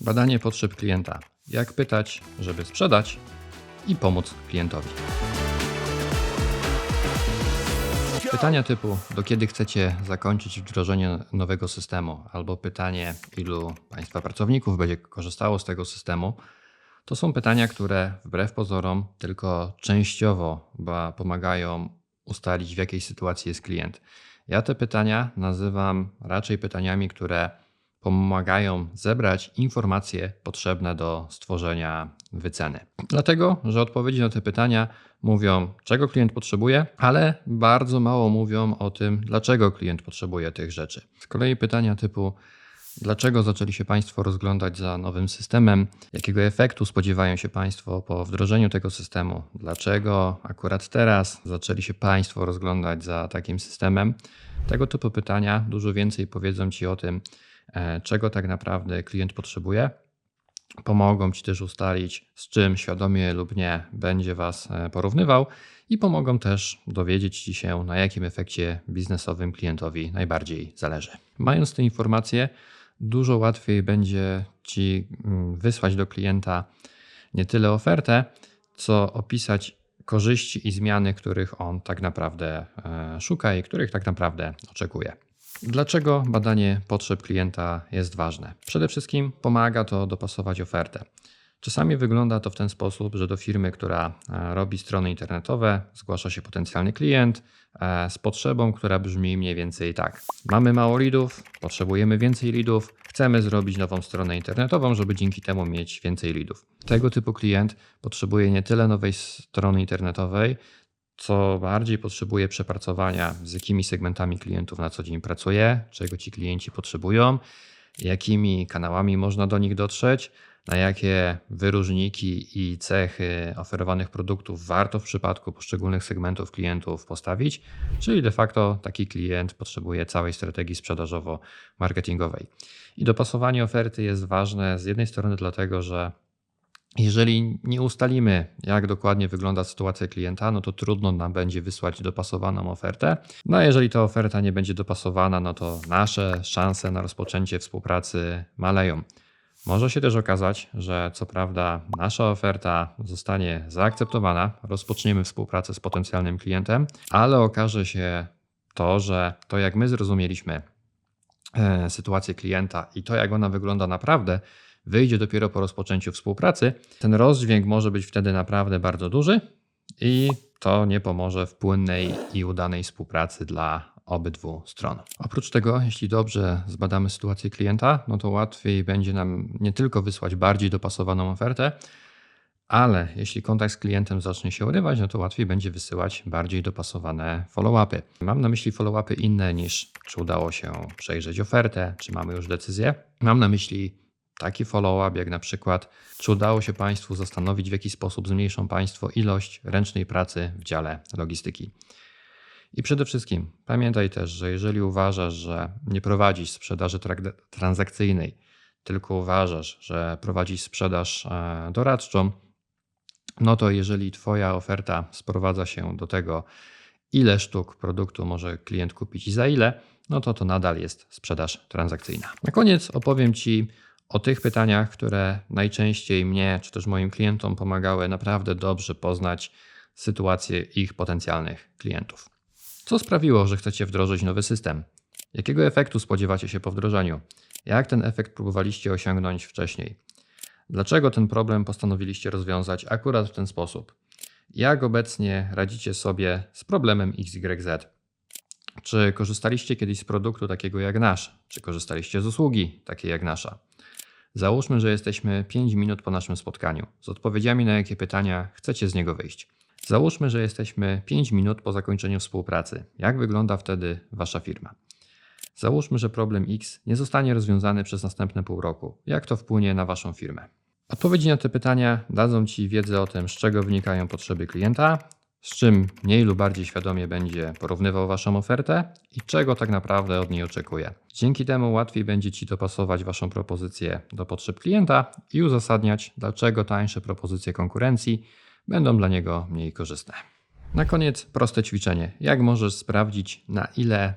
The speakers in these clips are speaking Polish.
Badanie potrzeb klienta. Jak pytać, żeby sprzedać i pomóc klientowi. Pytania typu, do kiedy chcecie zakończyć wdrożenie nowego systemu, albo pytanie, ilu Państwa pracowników będzie korzystało z tego systemu, to są pytania, które wbrew pozorom tylko częściowo pomagają ustalić, w jakiej sytuacji jest klient. Ja te pytania nazywam raczej pytaniami, które pomagają zebrać informacje potrzebne do stworzenia wyceny. Dlatego, że odpowiedzi na te pytania mówią, czego klient potrzebuje, ale bardzo mało mówią o tym, dlaczego klient potrzebuje tych rzeczy. Z kolei pytania typu, Dlaczego zaczęli się Państwo rozglądać za nowym systemem? Jakiego efektu spodziewają się Państwo po wdrożeniu tego systemu? Dlaczego akurat teraz zaczęli się Państwo rozglądać za takim systemem? Tego typu pytania dużo więcej powiedzą Ci o tym, czego tak naprawdę klient potrzebuje. Pomogą Ci też ustalić, z czym świadomie lub nie będzie Was e, porównywał i pomogą też dowiedzieć Ci się, na jakim efekcie biznesowym klientowi najbardziej zależy. Mając te informacje, dużo łatwiej będzie Ci mm, wysłać do klienta nie tyle ofertę, co opisać korzyści i zmiany, których on tak naprawdę e, szuka i których tak naprawdę oczekuje. Dlaczego badanie potrzeb klienta jest ważne? Przede wszystkim pomaga to dopasować ofertę. Czasami wygląda to w ten sposób, że do firmy, która e, robi strony internetowe, zgłasza się potencjalny klient e, z potrzebą, która brzmi mniej więcej tak. Mamy mało lidów, potrzebujemy więcej lidów, chcemy zrobić nową stronę internetową, żeby dzięki temu mieć więcej lidów. Tego typu klient potrzebuje nie tyle nowej strony internetowej, co bardziej potrzebuje przepracowania, z jakimi segmentami klientów na co dzień pracuje, czego ci klienci potrzebują, jakimi kanałami można do nich dotrzeć na jakie wyróżniki i cechy oferowanych produktów warto w przypadku poszczególnych segmentów klientów postawić, czyli de facto taki klient potrzebuje całej strategii sprzedażowo-marketingowej. I dopasowanie oferty jest ważne z jednej strony dlatego, że jeżeli nie ustalimy, jak dokładnie wygląda sytuacja klienta, no to trudno nam będzie wysłać dopasowaną ofertę. No a jeżeli ta oferta nie będzie dopasowana, no to nasze szanse na rozpoczęcie współpracy maleją. Może się też okazać, że co prawda nasza oferta zostanie zaakceptowana, rozpoczniemy współpracę z potencjalnym klientem, ale okaże się to, że to jak my zrozumieliśmy e, sytuację klienta i to jak ona wygląda naprawdę, wyjdzie dopiero po rozpoczęciu współpracy. Ten rozdźwięk może być wtedy naprawdę bardzo duży i to nie pomoże w płynnej i udanej współpracy dla obydwu stron. Oprócz tego, jeśli dobrze zbadamy sytuację klienta, no to łatwiej będzie nam nie tylko wysłać bardziej dopasowaną ofertę, ale jeśli kontakt z klientem zacznie się urywać, no to łatwiej będzie wysyłać bardziej dopasowane follow-upy. Mam na myśli follow-upy inne niż czy udało się przejrzeć ofertę, czy mamy już decyzję. Mam na myśli taki follow-up, jak na przykład, czy udało się Państwu zastanowić, w jaki sposób zmniejszą Państwo ilość ręcznej pracy w dziale logistyki. I przede wszystkim pamiętaj też, że jeżeli uważasz, że nie prowadzisz sprzedaży transakcyjnej, tylko uważasz, że prowadzisz sprzedaż e, doradczą, no to jeżeli Twoja oferta sprowadza się do tego, ile sztuk produktu może klient kupić i za ile, no to to nadal jest sprzedaż transakcyjna. Na koniec opowiem Ci o tych pytaniach, które najczęściej mnie czy też moim klientom pomagały naprawdę dobrze poznać sytuację ich potencjalnych klientów. Co sprawiło, że chcecie wdrożyć nowy system? Jakiego efektu spodziewacie się po wdrożeniu? Jak ten efekt próbowaliście osiągnąć wcześniej? Dlaczego ten problem postanowiliście rozwiązać akurat w ten sposób? Jak obecnie radzicie sobie z problemem XYZ? Czy korzystaliście kiedyś z produktu takiego jak nasz? Czy korzystaliście z usługi takiej jak nasza? Załóżmy, że jesteśmy 5 minut po naszym spotkaniu, z odpowiedziami na jakie pytania chcecie z niego wyjść. Załóżmy, że jesteśmy 5 minut po zakończeniu współpracy. Jak wygląda wtedy Wasza firma? Załóżmy, że problem X nie zostanie rozwiązany przez następne pół roku. Jak to wpłynie na Waszą firmę? Odpowiedzi na te pytania dadzą Ci wiedzę o tym, z czego wynikają potrzeby klienta, z czym mniej lub bardziej świadomie będzie porównywał Waszą ofertę i czego tak naprawdę od niej oczekuje. Dzięki temu łatwiej będzie Ci dopasować Waszą propozycję do potrzeb klienta i uzasadniać, dlaczego tańsze propozycje konkurencji będą dla niego mniej korzystne. Na koniec proste ćwiczenie. Jak możesz sprawdzić, na ile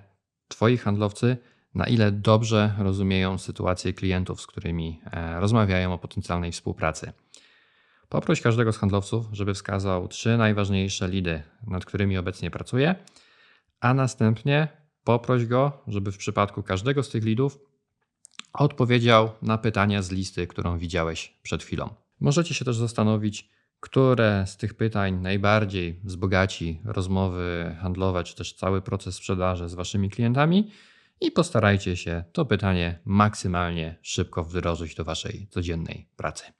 Twoi handlowcy na ile dobrze rozumieją sytuację klientów, z którymi e, rozmawiają o potencjalnej współpracy. Poproś każdego z handlowców, żeby wskazał trzy najważniejsze lidy, nad którymi obecnie pracuje, a następnie poproś go, żeby w przypadku każdego z tych lidów odpowiedział na pytania z listy, którą widziałeś przed chwilą. Możecie się też zastanowić, które z tych pytań najbardziej wzbogaci rozmowy handlowe, czy też cały proces sprzedaży z waszymi klientami i postarajcie się to pytanie maksymalnie szybko wdrożyć do waszej codziennej pracy.